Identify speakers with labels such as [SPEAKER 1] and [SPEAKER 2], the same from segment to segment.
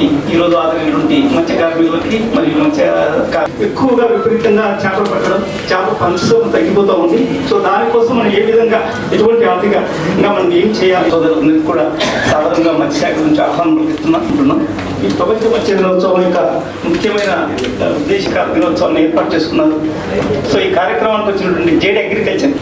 [SPEAKER 1] మనకి ఈ రోజు ఆదరైనటువంటి మత్స్య కార్మికులకి మరియు మత్స్య ఎక్కువగా విపరీతంగా చేపలు పట్టడం చేపల పరిశ్రమ తగ్గిపోతూ ఉంది. సో దానికోసం మనం ఏ విధంగా ఎటువంటి ఆర్థిక ఇంకా మనం ఏం చేయాలి? సోదరులందరికీ కూడా సాధారణంగా మత్స్యశాఖ నుంచి ఆహ్వానం పలికిస్తున్నాం అంటున్నాం. ఈ ప్రపంచ మత్స్య దినోత్సవం యొక్క ముఖ్యమైన ఉద్దేశ దినోత్సవాన్ని ఏర్పాటు చేసుకున్నారు. సో ఈ కార్యక్రమానికి వచ్చినటువంటి జేడ్ అగ్రికల్చర్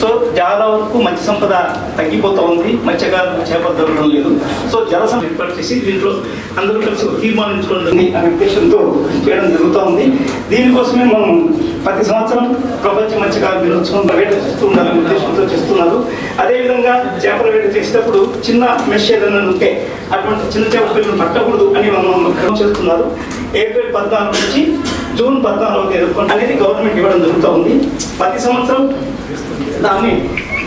[SPEAKER 1] సో చాలా వరకు మత్స్య సంపద తగ్గిపోతూ ఉంది. మత్స్యకారులు చేపలు దొరకడం లేదు. సో జలసం ఏర్పాటు చేసి దీంట్లో అందరూ కలిసి తీర్మానించుకోండి అనే ఉద్దేశంతో చేయడం జరుగుతూ ఉంది. దీనికోసమే మనం ప్రతి సంవత్సరం ప్రపంచ మత్స్యకారుల దినోత్సవం వేటేస్తూ ఉండాలనే ఉద్దేశంతో చేస్తున్నారు. అదేవిధంగా చేపల వేట చేసేటప్పుడు చిన్న మెష్ ఏదైనా ఉంటే అటువంటి చిన్న చేపల పిల్లలు పట్టకూడదు అని మనం చేస్తున్నారు. ఏప్రిల్ పద్నాలుగు నుంచి జూన్ పద్నాలుగు అనేది గవర్నమెంట్ ఇవ్వడం జరుగుతూ ఉంది. ప్రతి సంవత్సరం దాన్ని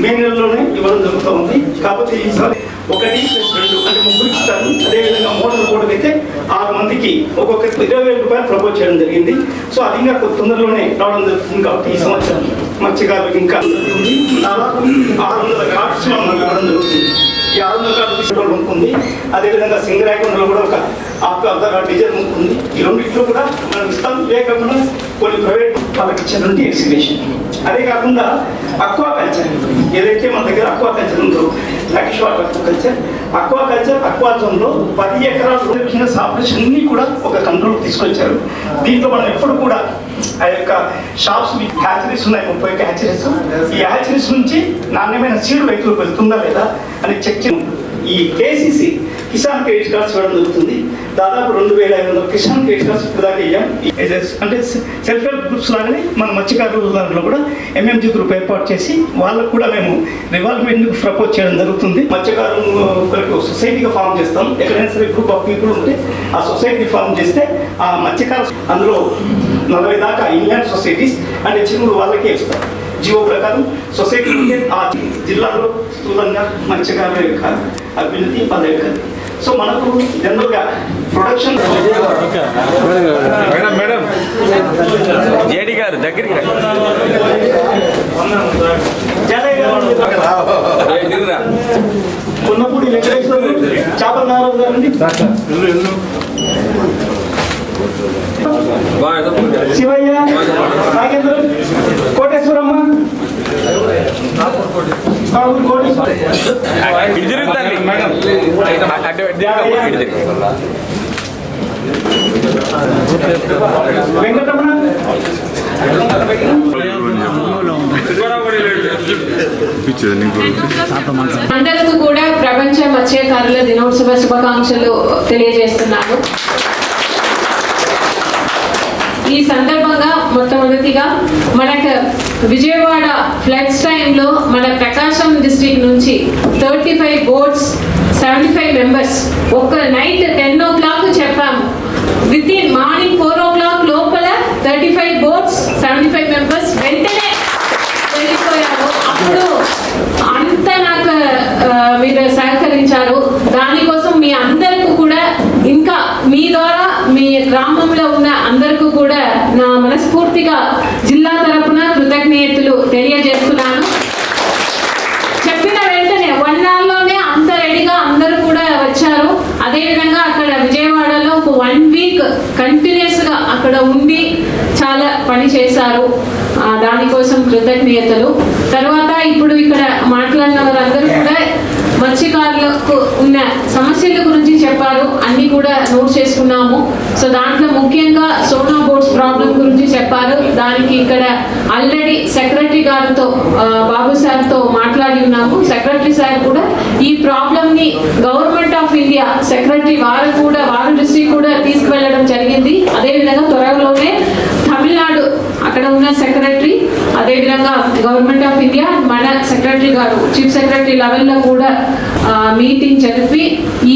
[SPEAKER 1] మే నెలలోనే ఇవ్వడం జరుగుతూ ఉంది. కాకపోతే ఈసారి ఒకటి ప్లస్ రెండు అంటే ముగ్గురు ఇస్తారు. అదేవిధంగా మోడల్ కూడా అయితే ఆరు మందికి ఒక్కొక్కరికి ఇరవై వేల రూపాయలు ప్రపోజ్ చేయడం జరిగింది. సో అది ఇంకా తొందరలోనే రావడం జరుగుతుంది కాబట్టి ఈ సంవత్సరం మత్స్యకారులకు ఇంకా జరుగుతుంది దాదాపు ఆరు వందల కార్డ్స్ ఇవ్వడం జరుగుతుంది. ఈ ఆరు వందల కార్డు తీసుకోవడం ఉంటుంది. అదేవిధంగా సింగరాయకొండలో కూడా ఒక ఆకు అర్ధ ఉంటుంది ఈ రెండింటిలో కూడా మనం ఇస్తాం. ఇవే కొన్ని ప్రైవేట్ వాళ్ళకి ఇచ్చినటువంటి ఎగ్జిబిషన్ అదే కాకుండా అక్వా కల్చర్ ఏదైతే మన దగ్గర అక్వా కల్చర్ ఉందో లక్ష కల్చర్ అక్వా కల్చర్ అక్వా జోన్లో పది ఎకరాలు బిజినెస్ ఆపరేషన్ అన్ని కూడా ఒక కంట్రోల్ తీసుకొచ్చారు. దీంట్లో మనం ఎప్పుడు కూడా ఆ యొక్క షాప్స్ హ్యాచరీస్ ఉన్నాయి ముప్పై హ్యాచరీస్ ఈ హ్యాచరీస్ నుంచి నాణ్యమైన సీడ్ రైతులకు వెళ్తుందా లేదా అని చెక్ ఈ కేసీసీ కిసాన్ క్రెడిట్ కార్డ్స్ కూడా జరుగుతుంది. దాదాపు రెండు వేల ఐదు వందల కిసాన్ క్రెడిట్ కార్డ్స్ ఇప్పటిదాకా దాకా ఇయ్యాం అంటే సెల్ఫ్ హెల్ప్ గ్రూప్స్ లాగానే మన మత్స్యకారుల దాంట్లో కూడా ఎంఎంజీ గ్రూప్ ఏర్పాటు చేసి వాళ్ళకు కూడా మేము రివాల్వ్మెంట్ ప్రపోజ్ చేయడం జరుగుతుంది. మత్స్యకారులకు సొసైటీగా ఫామ్ చేస్తాం. ఎక్కడైనా సరే గ్రూప్ ఆఫ్ పీపుల్ ఉంటే ఆ సొసైటీ ఫామ్ చేస్తే ఆ మత్స్యకారు అందులో నలభై దాకా ఇంగ్లాండ్ సొసైటీస్ అంటే చిన్న వాళ్ళకే ఇస్తాం. జీవో ప్రకారం సొసైటీ ఉంటే ఆ జిల్లాలో స్థూలంగా మత్స్యకారుల యొక్క అభివృద్ధి పదవి సో మనకు జనరల్గా ప్రొడక్షన్
[SPEAKER 2] మేడం మేడం. జేడి గారు దగ్గరికి రండి.
[SPEAKER 1] ఉన్నప్పుడు వెంకటేశ్వర చేపల నారాయణ గారండి
[SPEAKER 3] అందరికీ కూడా ప్రపంచ మత్స్యకారుల దినోత్సవ శుభాకాంక్షలు తెలియజేస్తున్నాను ఈ సందర్భంగా మొట్టమొదటిగా మనకు విజయవాడ ఫ్లడ్స్ టైంలో మన ప్రకాశం డిస్ట్రిక్ట్ నుంచి thirty five boats seventy five members ఒక్క నైట్ టెన్ ఓ క్లాక్ చెప్పాము. With in morning four o'clock లోపల thirty five boats seventy five members వెంటనే వెళ్ళిపోయారు అప్పుడు అంత నాకు ఆ, మీరు సహకరించారు దానికోసం మీ అందరికీ కూడా ఇంకా మీ ద్వారా మీ గ్రామంలో ఉన్న అందరికీ కూడా నా మనస్ఫూర్తిగా జిల్లా తరపున కృతజ్ఞతలు తెలియజేస్తున్నాను చెప్పిన వెంటనే వన్ అవర్లోనే అంత రెడీగా అందరూ కూడా వచ్చారు అదేవిధంగా అక్కడ విజయవాడలో ఒక వన్ వీక్ కంటిన్యూస్గా అక్కడ ఉండి చాలా పని చేశారు. దానికోసం కృతజ్ఞతలు. తర్వాత ఇప్పుడు ఇక్కడ మాట్లాడిన వారందరూ కూడా మత్స్యకారులకు చెప్పారు. అన్ని కూడా నోట్ చేసుకున్నాము. సో దాంట్లో ముఖ్యంగా సోనా బోర్డ్స్ ప్రాబ్లం గురించి చెప్పారు. దానికి ఇక్కడ ఆల్రెడీ సెక్రటరీ గారితో బాబు సార్తో మాట్లాడి ఉన్నాము. సెక్రటరీ సార్ కూడా ఈ ప్రాబ్లంని గవర్నమెంట్ ఆఫ్ ఇండియా సెక్రటరీ వారు కూడా వారు డిస్ట్రిక్ట్ కూడా తీసుకువెళ్ళడం జరిగింది. అదేవిధంగా త్వరలోనే తమిళనాడు అక్కడ ఉన్న సెక్రటరీ అదేవిధంగా గవర్నమెంట్ ఆఫ్ ఇండియా మన సెక్రటరీ గారు చీఫ్ సెక్రటరీ లెవెల్లో కూడా మీటింగ్ జరిపి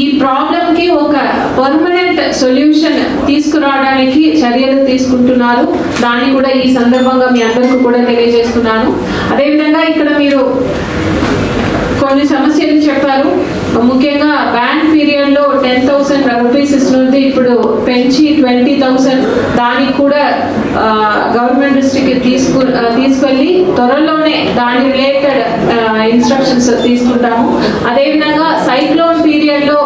[SPEAKER 3] ఈ ప్రాబ్లంకి ఒక పర్మనెంట్ సొల్యూషన్ తీసుకురావడానికి చర్యలు తీసుకుంటున్నారు. దాన్ని కూడా ఈ సందర్భంగా మీ అందరికీ కూడా తెలియజేస్తున్నాను. అదేవిధంగా ఇక్కడ మీరు కొన్ని సమస్యలు చెప్పారు. ముఖ్యంగా బ్యాంక్ పీరియడ్లో టెన్ థౌసండ్ రూపీస్ ఇస్తుంది ఇప్పుడు పెంచి ట్వంటీ థౌసండ్ దానికి కూడా గవర్నమెంట్ దృష్టికి తీసుకు తీసుకెళ్ళి త్వరలోనే దాని రిలేటెడ్ ఇన్స్ట్రక్షన్స్ తీసుకుంటాము. అదేవిధంగా సైక్లోన్ పీరియడ్లో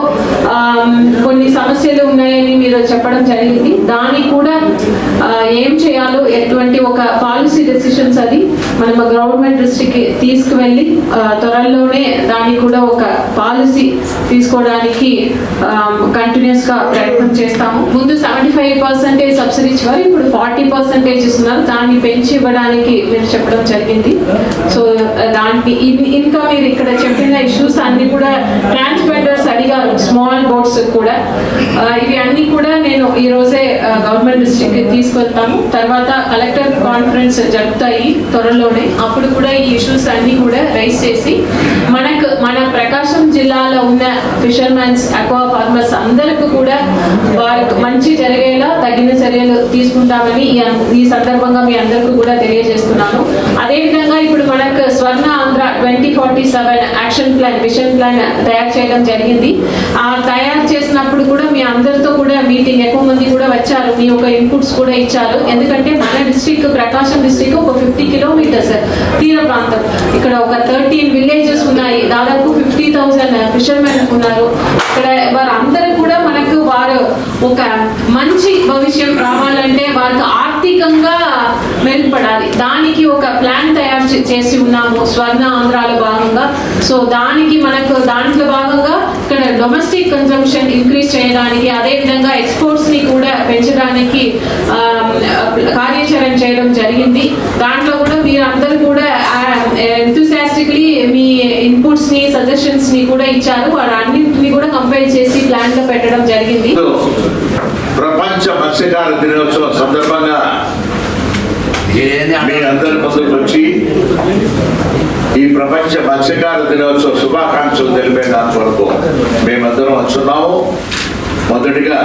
[SPEAKER 3] కొన్ని సమస్యలు ఉన్నాయని మీరు చెప్పడం జరిగింది. దానికి కూడా ఏం చేయాలో ఎటువంటి ఒక పాలసీ డెసిషన్స్ అది మనం గవర్నమెంట్ దృష్టికి తీసుకువెళ్ళి త్వరలోనే దానికి కూడా ఒక పాలసీ తీసుకోవడానికి కంటిన్యూస్గా ప్రయత్నం చేస్తాము. ముందు సెవెంటీ ఫైవ్ పర్సెంటేజ్ సబ్సిడీ ఇచ్చేవారు ఇప్పుడు ఫార్టీ పర్సెంటేజ్ ఇస్తున్నారు. దాన్ని పెంచి ఇవ్వడానికి మీరు చెప్పడం జరిగింది. సో దానికి ఇంకా మీరు ఇక్కడ చెప్పిన ఇష్యూస్ అన్ని కూడా ట్రాన్స్పెండర్స్ అడిగారు స్మాల్ బోట్స్ కూడా. ఇవి అన్ని కూడా నేను ఈ రోజే గవర్నమెంట్ తీసుకు తీసుకెళ్తాము తర్వాత కలెక్టర్ కాన్ఫరెన్స్ జరుపుతాయి త్వరలోనే. అప్పుడు కూడా ఈ ఇష్యూస్ అన్ని కూడా రైస్ చేసి మనకు మన ప్రకాశం జిల్లాలో ఉన్న ఫిషర్మెన్స్ అక్వా ఫార్మర్స్ అందరికీ కూడా వారికి మంచి జరిగేలా తగిన చర్యలు తీసుకుంటామని ఈ సందర్భంగా మీ అందరికీ కూడా తెలియజేస్తున్నాను. అదేవిధంగా ఇప్పుడు మనకు Swarna Andhra twenty forty seven action plan vision plan తయారు చేయడం జరిగింది. ఆ తయారు చేసినప్పుడు కూడా మీ అందరితో కూడా మీటింగ్ ఎక్కువ మంది కూడా వచ్చారు. మీ యొక్క ఇన్పుట్స్ కూడా ఇచ్చారు. ఎందుకంటే మన డిస్ట్రిక్ట్ ప్రకాశం డిస్టిక్ ఒక ఫిఫ్టీ కిలోమీటర్స్ తీర ప్రాంతం. ఇక్కడ ఒక థర్టీన్ విలేజెస్ ఉన్నాయి. దాదాపు ఫిఫ్టీ థౌసండ్ ఫిషర్మెన్ ఉన్నారు. ఇక్కడ వారందరూ కూడా మనకు వారు ఒక మంచి భవిష్యం రావాలంటే వారికి ఆర్థికంగా మెరుగుపడాలి. దానికి ఒక ప్లాన్ తయారు చేసి ఉన్నాము. స్వర్ణ ఆంధ్రాలో భాగంగా. సో దానికి మనకు దాంట్లో భాగంగా ఇక్కడ డొమెస్టిక్ కన్జంప్షన్ ఇంక్రీజ్ చేయడానికి అదేవిధంగా ఎక్స్పోర్ట్స్ని కూడా పెంచడానికి కార్యాచరణ చేయడం జరిగింది. దాంట్లో కూడా మీరందరూ కూడా ఎంతూసియాస్టిక్లీ సజెషన్స్ని కూడా ఇచ్చారు. వారన్నింటినీ కూడా కంపైల్ చేసి ప్లాన్లో పెట్టడం జరిగింది.
[SPEAKER 4] ప్రపంచ మత్స్యకార దినోత్సవం సందర్భంగా మీ అందరి ముందుకు వచ్చి ఈ ప్రపంచ మత్స్యకార దినోత్సవ శుభాకాంక్షలు తెలిపేదాని వరకు మేమందరం వచ్చున్నాము. మొదటిగా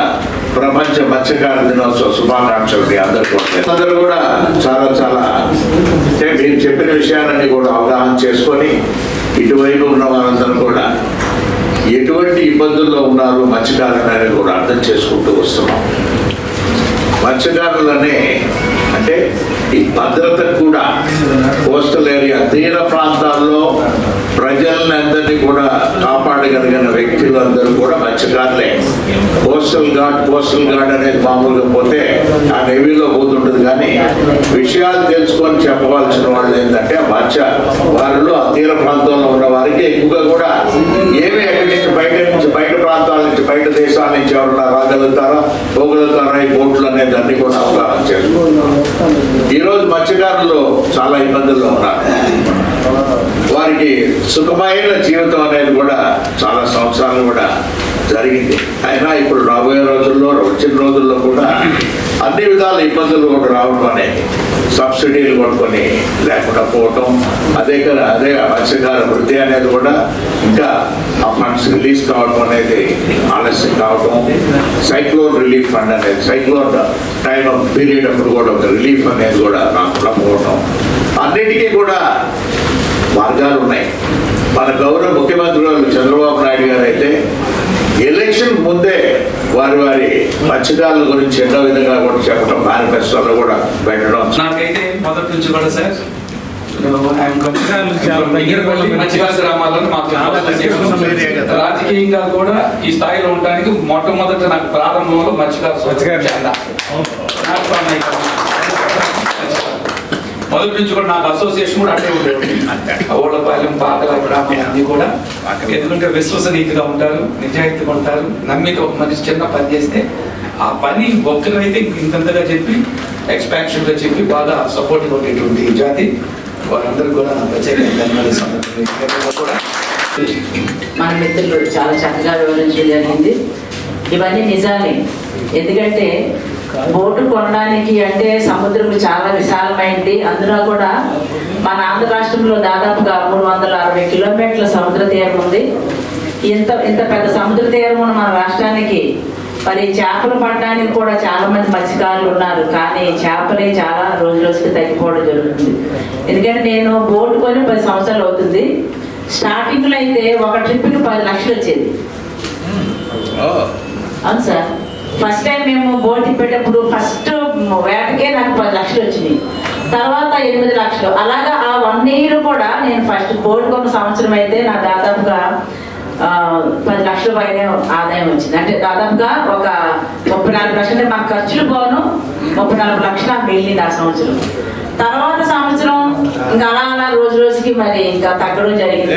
[SPEAKER 4] ప్రపంచ మత్స్యకార దినోత్సవ శుభాకాంక్షలు మీ అందరికీ. అందరూ కూడా చాలా చాలా మీరు చెప్పిన విషయాలన్నీ కూడా అవగాహన చేసుకొని ఇటువైపు ఉన్న వారందరూ కూడా ఎటువంటి ఇబ్బందుల్లో ఉన్నారో మత్స్యకారులని కూడా అర్థం చేసుకుంటూ వస్తున్నాం. మత్స్యకారులనే అంటే ఈ భద్రతకు కూడా కోస్టల్ ఏరియా తీర ప్రాంతాల్లో ప్రజలను అందరినీ కూడా కాపాడగలిగిన వ్యక్తులు అందరూ కూడా మత్స్యకారులే. కోస్టల్ గార్డ్ కోస్టల్ గార్డ్ అనేది మామూలుగా పోతే ఆ నెవీలో పోతుంటుంది కానీ విషయాలు తెలుసుకొని చెప్పవలసిన వాళ్ళు ఏంటంటే మత్స్య వారిలో ఆ తీర ప్రాంతంలో ఉన్న వారికి ఎక్కువగా కూడా ఏమి ఎక్కడి నుంచి బయట నుంచి బయట ప్రాంతాల నుంచి బయట దేశాల నుంచి ఎవరన్నా రాగలుగుతారో పోగలుగుతారా ఈ బోట్లు అనేది అన్ని కూడా అవగాహన చేసుకుంటున్నారు ఈరోజు మత్స్యకారులు చాలా ఇబ్బందుల్లో ఉన్నారు. వారికి సుఖమైన జీవితం అనేది కూడా చాలా సంవత్సరాలు కూడా జరిగింది. అయినా ఇప్పుడు రాబోయే రోజుల్లో వచ్చిన రోజుల్లో కూడా అన్ని విధాల ఇబ్బందులు కూడా రావడం అనేది సబ్సిడీలు కొట్టుకొని లేకుండా పోవటం అదే కదా అదే మత్స్యకార వృద్ధి అనేది కూడా ఇంకా ఆ ఫండ్స్ రిలీజ్ కావడం అనేది ఆలస్యం కావడం సైక్లోన్ రిలీఫ్ ఫండ్ అనేది సైక్లోన్ టైం ఆఫ్ పీరియడ్ అప్పుడు కూడా ఒక రిలీఫ్ అనేది కూడా రాకుండా పోవటం అన్నిటికీ కూడా మార్గాలు ఉన్నాయి మన గౌరవ ముఖ్యమంత్రి గారు చంద్రబాబు నాయుడు గారు అయితే ఎలక్షన్ ముందే వారి వారి మత్స్యకారుల గురించి ఎన్నో విధంగా కూడా చెప్పడం మేనిఫెస్టోలో కూడా పెట్టడం
[SPEAKER 5] నాకైతే మొదటి నుంచి కూడా సార్. రాజకీయంగా కూడా ఈ స్థాయిలో ఉండడానికి మొట్టమొదట నాకు ప్రారంభంలో మత్స్యకార
[SPEAKER 2] మత్స్యకార.
[SPEAKER 5] చందా. నాకు ప్రాణం అయిపోయింది. మొదటి నుంచి కూడా నాకు అసోసియేషన్ కూడా అట్టే ఉండేది. ఓళ్ళపాలెం పాకల గ్రామం అన్ని కూడా. ఎందుకంటే విశ్వసనీయతగా ఉంటారు నిజాయితీగా ఉంటారు నమ్మిక ఒక మనిషి చిన్న పని చేస్తే ఆ పని ఒక్కరైతే ఇంతంతగా చెప్పి ఎక్స్పాన్షన్గా చెప్పి బాగా సపోర్ట్ ఉండేటువంటి జాతి వారందరూ కూడా నా ప్రత్యేక ధన్యవాదాలు. కూడా.
[SPEAKER 6] మన మిత్రులు చాలా చక్కగా వివరించడం జరిగింది. ఇవన్నీ నిజాలే. ఎందుకంటే బోటు కొనడానికి అంటే సముద్రం చాలా విశాలమైంది. అందులో కూడా మన ఆంధ్ర రాష్ట్రంలో దాదాపుగా మూడు వందల అరవై కిలోమీటర్ల సముద్ర తీరం ఉంది. ఇంత ఇంత పెద్ద సముద్ర తీరం ఉన్న మన రాష్ట్రానికి మరి చేపలు పడడానికి కూడా చాలా మంది మత్స్యకారులు ఉన్నారు. కానీ చేపలే చాలా రోజు రోజుకి తగ్గిపోవడం జరుగుతుంది. ఎందుకంటే నేను బోటు కొని పది సంవత్సరాలు అవుతుంది. స్టార్టింగ్లో అయితే ఒక ట్రిప్కి పది లక్షలు వచ్చేది. అవును సార్. ఫస్ట్ టైం మేము బోట్ తిప్పేటప్పుడు ఫస్ట్ వేటకే నాకు పది లక్షలు వచ్చినాయి. తర్వాత ఎనిమిది లక్షలు. అలాగా ఆ వన్ ఇయర్ కూడా నేను ఫస్ట్ బోట్ కొన్న సంవత్సరం అయితే నా దాదాపుగా పది లక్షల పైన ఆదాయం వచ్చింది. అంటే దాదాపుగా ఒక ముప్పై నాలుగు లక్షలు మాకు ఖర్చులు పోను ముప్పై నాలుగు లక్షలు మిగిలింది వెళ్ళింది ఆ సంవత్సరం. తర్వాత సంవత్సరం ఇంకా అలా అలా రోజు రోజుకి మరి ఇంకా తగ్గడం జరిగింది.